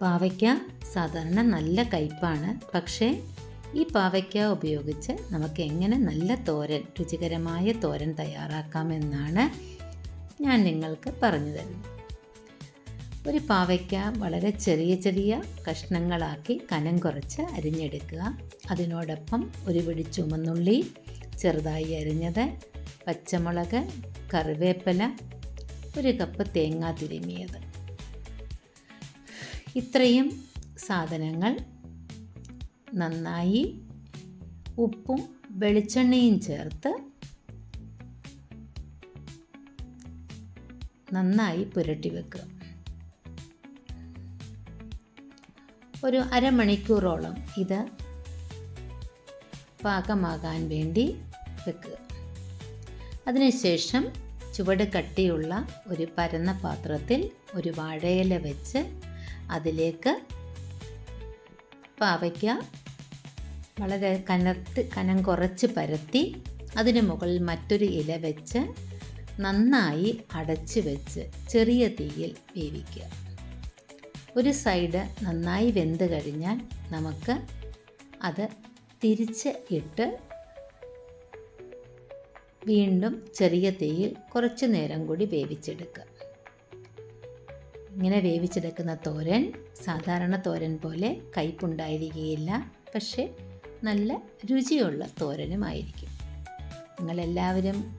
പാവയ്ക്ക സാധാരണ നല്ല കയ്പാണ്. പക്ഷേ ഈ പാവയ്ക്ക ഉപയോഗിച്ച് നമുക്ക് എങ്ങനെ നല്ല തോരൻ രുചികരമായ തോരൻ തയ്യാറാക്കാമെന്നാണ് ഞാൻ നിങ്ങൾക്ക് പറഞ്ഞു തരുന്നത്. ഒരു പാവയ്ക്ക വളരെ ചെറിയ ചെറിയ കഷ്ണങ്ങളാക്കി കനം കുറച്ച് അരിഞ്ഞെടുക്കുക. അതിനോടൊപ്പം ഒരു പിടി ചുമന്നുള്ളി ചെറുതായി അരിഞ്ഞത് പച്ചമുളക് കറിവേപ്പില ഒരു കപ്പ് തേങ്ങ തിരുമിയത്. ഇത്രയും സാധനങ്ങൾ നന്നായി ഉപ്പും വെളിച്ചെണ്ണയും ചേർത്ത് നന്നായി പുരട്ടി വെക്കുക. ഒരു അരമണിക്കൂറോളം ഇത് പാകമാകാൻ വേണ്ടി വെക്കുക. അതിനുശേഷം ചുവട് കട്ടിയുള്ള ഒരു പരന്ന പാത്രത്തിൽ ഒരു വാഴയില വെച്ച് അതിലേക്ക് പാവയ്ക്ക വളരെ കനത്ത് കനം കുറച്ച് പരത്തി അതിന് മുകളിൽ മറ്റൊരു ഇല വെച്ച് നന്നായി അടച്ച് വെച്ച് ചെറിയ തീയിൽ വേവിക്കുക. ഒരു സൈഡ് നന്നായി വെന്ത് കഴിഞ്ഞാൽ നമുക്ക് അത് തിരിച്ച് ഇട്ട് വീണ്ടും ചെറിയ തീയിൽ കുറച്ച് നേരം കൂടി വേവിച്ചെടുക്കുക. ഇങ്ങനെ വേവിച്ചെടുക്കുന്ന തോരൻ സാധാരണ തോരൻ പോലെ കയ്പുണ്ടായിരിക്കുകയില്ല. പക്ഷേ നല്ല രുചിയുള്ള തോരനുമായിരിക്കും. നിങ്ങളെല്ലാവരും